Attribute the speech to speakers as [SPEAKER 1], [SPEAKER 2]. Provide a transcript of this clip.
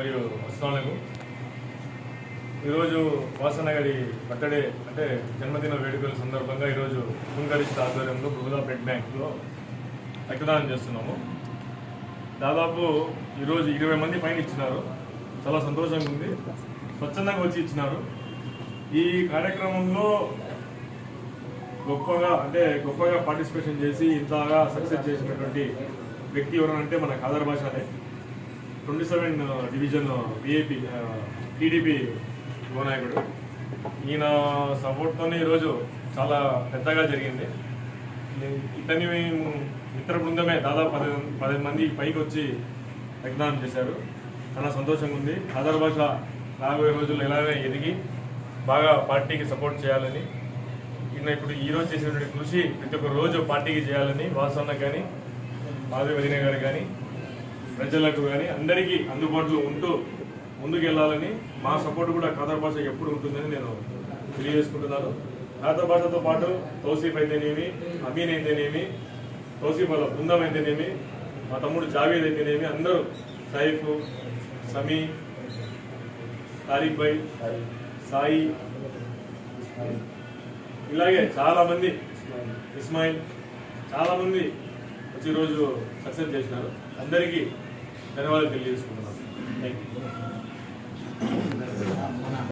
[SPEAKER 1] మరియు అస్సలకు ఈరోజు వాసన గారి బర్త్డే అంటే జన్మదిన వేడుకల సందర్భంగా ఈరోజు కుంగరిష్ట ఆధ్వర్యంలో బృహదా బ్లడ్ బ్యాంక్లో రక్తదానం చేస్తున్నాము. దాదాపు ఈరోజు ఇరవై మంది పైన ఇచ్చినారు. చాలా సంతోషంగా ఉంది. స్వచ్ఛందంగా వచ్చి ఇచ్చినారు. ఈ కార్యక్రమంలో గొప్పగా అంటే గొప్పగా పార్టిసిపేషన్ చేసి ఇంతగా సక్సెస్ చేసినటువంటి వ్యక్తి ఎవరంటే మన ఖాదర్ భాషనే twenty seven division VIP TDP యువనాయకుడు ఈయన సపోర్ట్తోనే ఈరోజు చాలా పెద్దగా జరిగింది. ఇతని మిత్ర బృందమే దాదాపు పది పదిహేను మంది పైకి వచ్చి రక్తదానం చేశారు. చాలా సంతోషంగా ఉంది. ఆధార భాష రాబోయే రోజుల్లో ఎలాగైనా ఎదిగి బాగా పార్టీకి సపోర్ట్ చేయాలని ఈయన ఇప్పుడు ఈరోజు చేసినటువంటి కృషి ప్రతి ఒక్క రోజు పార్టీకి చేయాలని వాసన్న కానీ మాధవి వదిన గారు కానీ ప్రజలకు కానీ అందరికీ అందుబాటులో ఉంటూ ముందుకు వెళ్ళాలని మా సపోర్ట్ కూడా ఖాదర్ భాష ఎప్పుడు ఉంటుందని నేను తెలియజేసుకుంటున్నాను. ఖాదర్ భాషతో పాటు తౌసీఫ్ అయితేనేమి అమీన్ అయితేనేమి తౌసీఫ్ వాళ్ళ బృందం అయితేనేమి మా తమ్ముడు జావేద్ అయితేనేమి అందరూ సైఫ్ సమీ తారిక్ భాయ్ సాయి ఇలాగే చాలామంది ఇస్మాయిల్ చాలామంది ప్రతిరోజు వచ్చి సక్సెస్ చేసినారు. అందరికీ ధన్యవాదాలు తెలియజేసుకుంటున్నాను. Thank you